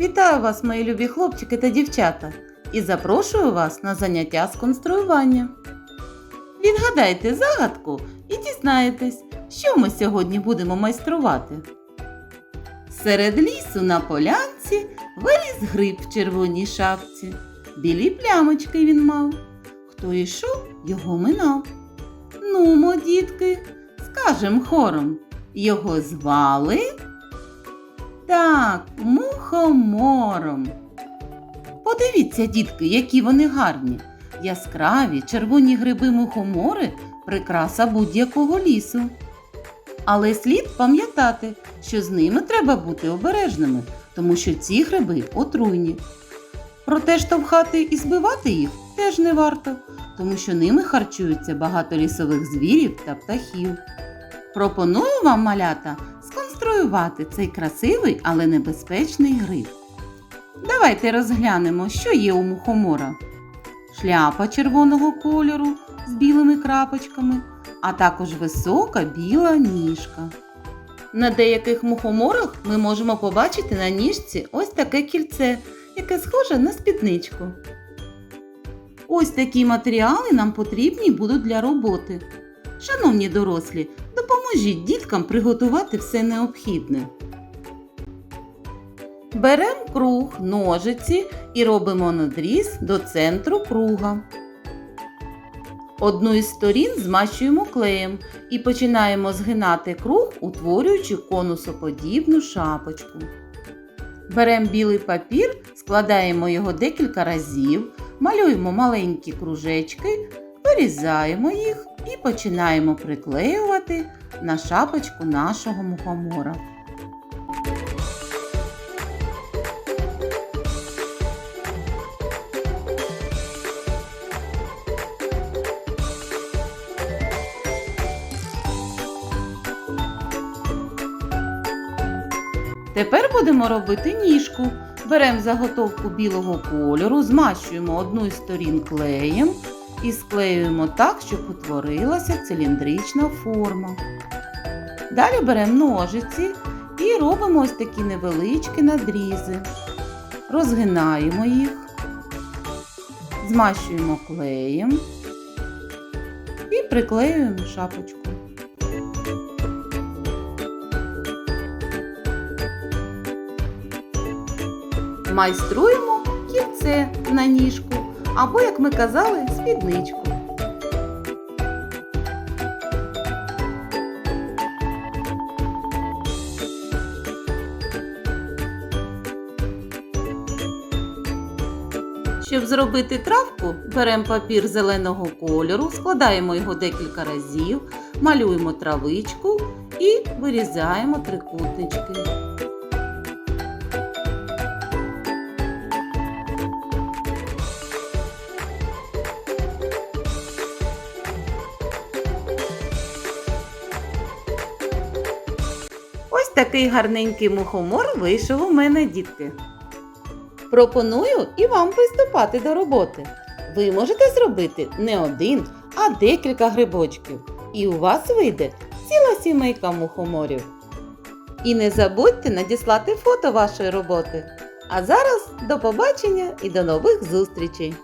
Вітаю вас, мої любі хлопчики та дівчата, і запрошую вас на заняття з конструювання. Відгадайте загадку і дізнаєтесь, що ми сьогодні будемо майструвати. Серед лісу на полянці виліз гриб в червоній шапці. Білі плямочки він мав. Хто йшов, його минав. Нумо, дітки, скажем хором, його звали. Так, мухомором. Подивіться, дітки, які вони гарні. Яскраві червоні гриби мухомори прикраса будь-якого лісу. Але слід пам'ятати, що з ними треба бути обережними, тому що ці гриби отруйні. Проте штовхати і збивати їх теж не варто, тому що ними харчуються багато лісових звірів та птахів. Пропоную вам, малята, сконструювати цей красивий, але небезпечний гриб. Давайте розглянемо, що є у мухомора. Шляпа червоного кольору з білими крапочками, а також висока біла ніжка. На деяких мухоморах ми можемо побачити на ніжці ось таке кільце, яке схоже на спідничку. Ось такі матеріали нам потрібні будуть для роботи. Шановні дорослі, допоможіть діткам приготувати все необхідне. Беремо круг, ножиці і робимо надріз до центру круга. Одну із сторін змащуємо клеєм і починаємо згинати круг, утворюючи конусоподібну шапочку. Беремо білий папір, складаємо його декілька разів, малюємо маленькі кружечки, вирізаємо їх і починаємо приклеювати на шапочку нашого мухомора. Тепер будемо робити ніжку. Беремо заготовку білого кольору, змащуємо одну із сторін клеєм і склеюємо так, щоб утворилася циліндрична форма. Далі беремо ножиці і робимо ось такі невеличкі надрізи. Розгинаємо їх, змащуємо клеєм і приклеюємо шапочку. Майструємо кільце на ніжку або, як ми казали, спідничку. Щоб зробити травку, беремо папір зеленого кольору, складаємо його декілька разів, малюємо травичку і вирізаємо трикутнички. Такий гарненький мухомор вийшов у мене, дітки. Пропоную і вам приступати до роботи. Ви можете зробити не один, а декілька грибочків. І у вас вийде ціла сімейка мухоморів. І не забудьте надіслати фото вашої роботи. А зараз до побачення і до нових зустрічей!